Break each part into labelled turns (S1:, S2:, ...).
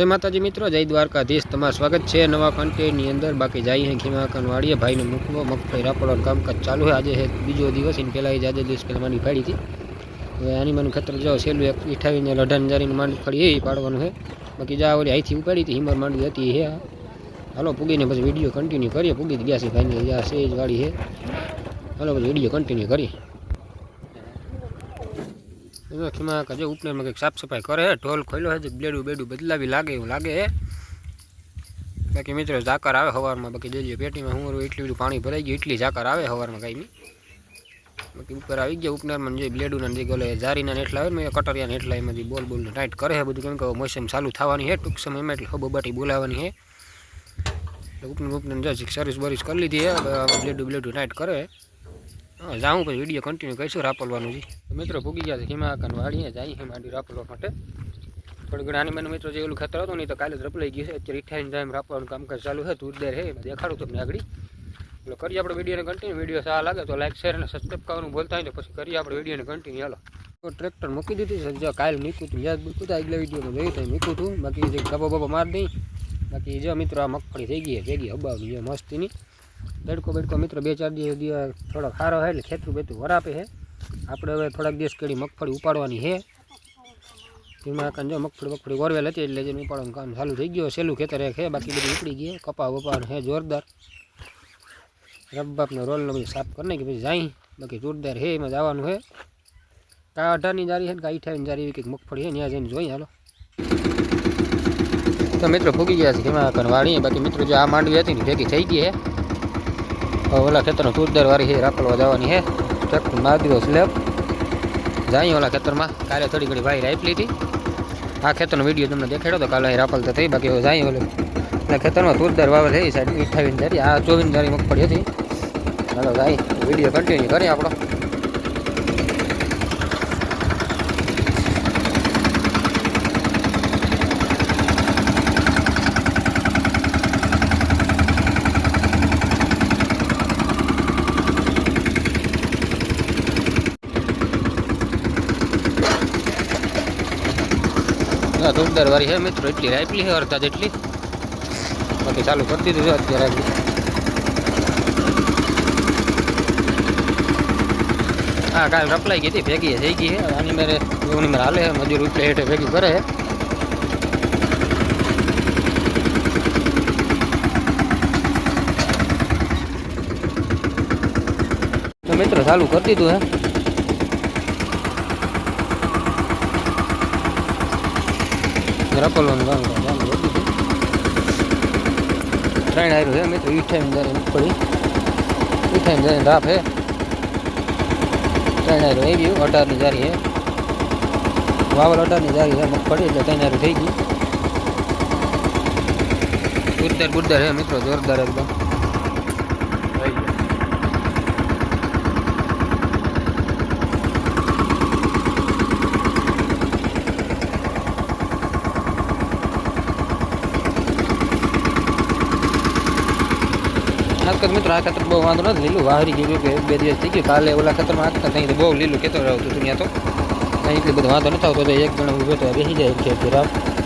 S1: જય માતાજી મિત્રો, જય દ્વારકાધીશ. તમારું સ્વાગત છે નવા કન્ટેન્ટની અંદર. બાકી જાય હે ખીમાકન વાળીએ ભાઈને મૂકવો, મગફળી રાપડવાનું કામકાજ ચાલુ છે આજે બીજો દિવસ. એને પહેલાં એ આજે દિવસ પહેલાં માંડી પાડી હતી. હવે આની મને ખતર જાઓ. સહેલું એક ઈઠાવીને લઢાણ જારીને માંડફળી એ પાડવાનું છે બાકી જા ઓલી અહીંથી ઉપાડી હતી. હિમર માંડવી હતી હે. હાલો, પૂગીને પછી વીડિયો કન્ટિન્યુ કરીએ. પૂગી ગયા છે ભાઈને. જ્યાં સેજ વાળી છે હાલો, પછી વીડિયો કન્ટિન્યુ કરીએ. એનો ખીમા કજે ઉપનેરમાં કંઈક સાફ સફાઈ કરે હે ઢોલ ખોલ્યો છે બ્લેડું બેડું બદલાવી લાગે એવું લાગે હે. બાકી મિત્રો ઝાકર આવે હવારમાં, બાકી જોજો પેટીમાં હું એટલું બધું પાણી ભરાઈ ગયું, એટલી ઝાકર આવે હવારમાં કાંઈ નહીં. બાકી ઉપર આવી ગયા ઉપનારમાં જે બ્લેડુના જે ગોલે જારીના નેટલા આવે ને કટરિયા નેટલા એમાંથી બોલ બોલને ટાઈટ કરે છે બધું, કેમ કે મોસમ ચાલુ થવાની છે ટૂંક સમયમાં એટલે હબબાટી બોલાવવાની છે ઉપને ઉપને જશે સર્વિસ બરીસ કરી લીધી છે બ્લેડું બ્લેડું ટાઈટ કરે હા. જાઉં પછી વીડિયો કન્ટિન્યુ કરીશું, રાપલવાનું છે મિત્રો ભૂગી ગયા છે હિમાકન વાળીએ જાય છે માંડી રાપલવા માટે. થોડી ઘણા આની મને મિત્રો જે ઓલું ખેતર હતું નહીં તો કાલે જ રપલાઈ ગયું છે. અત્યારે ઇઠાઈને જાય રાપવાનું કામકાજ ચાલુ છે તુરદેર છે દેખાડું તમને આગળ. એટલે કરીએ આપણે વિડીયોને કન્ટિન્યુ વીડિયો સારા લાગે તો લાઈક શેર અને સબસ્ક્રાઈબ કરવાનું બોલતા હોય તો પછી કરીએ આપણે વિડીયોને કન્ટિન્યુ હાલો. ટ્રેક્ટર મૂકી દીધી છે, જો કાલે મૂક્યું હતું, યાદ મૂક્યું હતું, આગલા વિડીયોમાં જોયું તો મૂક્યું હતું. બાકી જે ગબો બબો મારી દઈ. બાકી જો મિત્રો આ મગફળી થઈ ગઈ ભેગી હબાવની જે મસ્તીની. તડકો બેડકો, મિત્રો, બે, ચાર દિવસ દિવસ થોડોક સારો હોય એટલે ખેતરું બેતું વરાપે છે આપણે હવે થોડાક દિવસ કેડી મગફળી ઉપાડવાની છે એમાં કાંઈ જો મગફળી મગફળી ગોરવેલ હતી એટલે જેનું ઉપાડવાનું કામ ચાલુ થઈ ગયું. સહેલું ખેતર એક છે બાકી બધું ઉપડી ગઈ કપા વપા છે જોરદાર. રબ્બાપનો રોલ બધું સાફ કરી નાખી પછી જાય. બાકી જોરદાર છે એમાં જવાનું છે કા અઢારની જારી છે ને કા અઠાવીની જારી એવી કંઈક મગફળી છે ત્યાં જઈને જોઈએ હાલો. તો મિત્રો ફૂગી ગયા છે, એમાં કણ વાળી બાકી મિત્રો જે આ માંડવી હતી ને ભેગી થઈ ગઈ છે હવે ઓલા ખેતરનો તુરદર વાળી છે રાખવા જવાની છે. ટ્રેક્ટર માર દીધો સ્લેબ. જાય ઓલા ખેતરમાં. કાલે થોડી ઘણી ભાઈ રાઈપ હતી. આ ખેતરનો વીડિયો તમને દેખાડ્યો તો કાલે રાપલ તો થઈ, બાકી જાય ઓલું. એટલે ખેતરમાં તુરદર વાવે થઈ સાઈડ અઠાવીસ જારી આ ચોવીસ જારી મગફળી હતી. ચાલો જાય વીડિયો કન્ટિન્યુ કરીએ આપણો. હા તુરદર વાળી છે મિત્રો એટલી રાપલી છે અડધા જેટલી બાકી ચાલુ કરી દીધું છે અત્યારે આગળ હા કાલ રપલાઈ ગઈ હતી ભેગી થઈ ગઈ છે આની મેરે એની મેરે હાલે છે મજૂર એટલે હેઠે ભેગી કરે છે તો મિત્રો ચાલુ કરી દીધું હે રપલવાનું કામ કામ ચાલુ કરી દીધું ત્રણ આયરું છે મિત્રો ઈઠાઈને જયારે મગફળી ઈઠાઈને જઈને રાપ હે ત્રણ આયરું આવી ગયું અઢારની જારી હે વાવલ અઢારની જારી છે મગફળી એટલે ત્રણ આયરું થઈ ગયું બુરદર બુરદર હે મિત્રો જોરદાર એકદમ થઈ ગયું આજકાલ મિત્રો, આ ખતર બહુ વાંધો નથી. લીલું વાહરી ગયું કે બે દિવસ થઈ ગયું. કાલે ઓલા ખેતરમાં આજકાલ નહીં, બહુ લીલું ખેતર રહ્યો હતું ત્યાં તો. કંઈ એટલી બધું વાંધો નથી આવતો એક જણો ઊભો તો બેસી જાય ખેતી રાખ.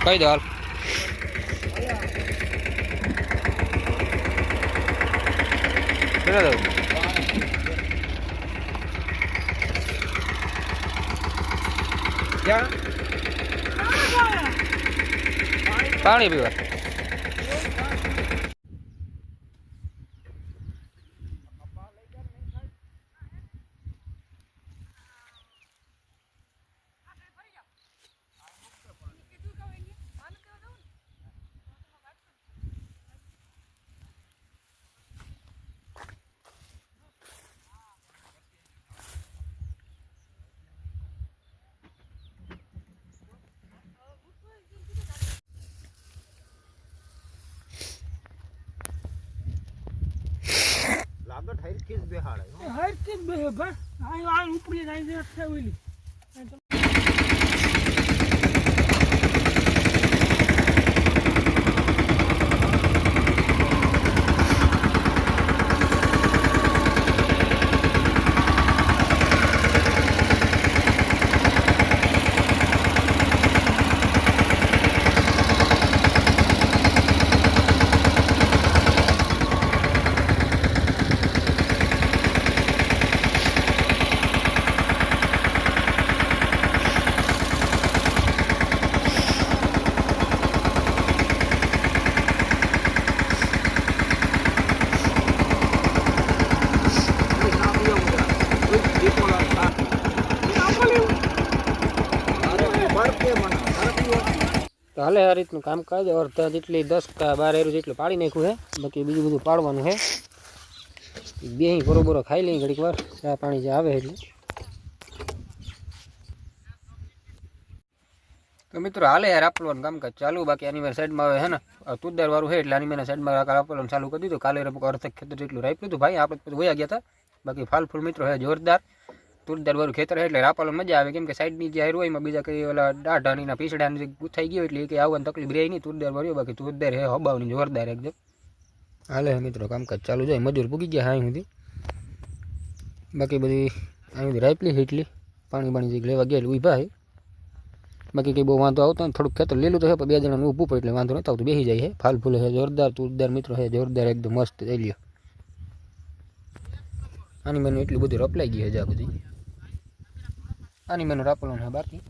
S1: કહી દો હાલ કેટલા દઉં
S2: ક્યાં
S1: પાણી પીવા
S2: ઠાઈર ખીસ બેહાડે હો.
S3: હર ચીજ બે બસ આ ઉપરી જાય ઓલી
S2: કોઈ ના પીએ બધા. કોઈ દીપો લાગતા. અરે ભર કે મને. અરે પીવો.
S1: તો હાલે આ રીતનું કામકાજ. અડધા જેટલી દસ કા બાર એરું જેટલું પાડી નાખ્યું છે, બાકી બીજું બધું પાડવાનું છે. બે બરોબર ખાઈ લઈ ઘડીક વાર, ચા પાણી જે આવે એટલે. તો મિત્રો હાલે યાર આપવાનું કામકાજ ચાલુ, બાકી આની મેં સાઈડમાં આવે છે ને તુદર વાળું છે એટલે આની મેં સાઈડમાં આપવાનું ચાલુ કરી દીધું. કાલે રમુક અર્ધક ખેતર જેટલું રાખ્યું હતું ભાઈ, આપણે પછી વયા ગયા હતા. બાકી ફાલ ફૂલ મિત્રો છે જોરદાર. તુરદાર વાળું ખેતર છે એટલે રાપાલો મજા આવે. કેમ કે સાઈડની જે હાર હોય એમાં બીજા કઈ ઓલા દાઢાની પીસડાની ગુથાઈ ગયો એટલે કંઈ આવવાની તકલીફ રહે નહીં. તુરદાર વાળ્યો બાકી તુરદાર હે હબાવની જોરદાર એકદમ. હાલે હે મિત્રો, કામકાજ ચાલુ જાય મજૂર પૂગી ગયા અહીં સુધી. બાકી બધી અહીં રાપલી એટલી. પાણી પાણી જે લેવા ગયા ઊભા છે. બાકી કંઈ બહુ વાંધો આવતો ને થોડુંક ખેતર લેલું તો હે બે જણાનું ઊભું પડે એટલે વાંધો નથી આવતું. બેસી જાય છે. ફાલ ફૂલ છે, જોરદાર. તુરદાર મિત્રો છે, જોરદાર એકદમ મસ્ત. થઈ લ્યો આની મને એટલું બધું રપલાઈ ગયું જ્યાં બધી. આની મને રાપવાનું છે બાકી.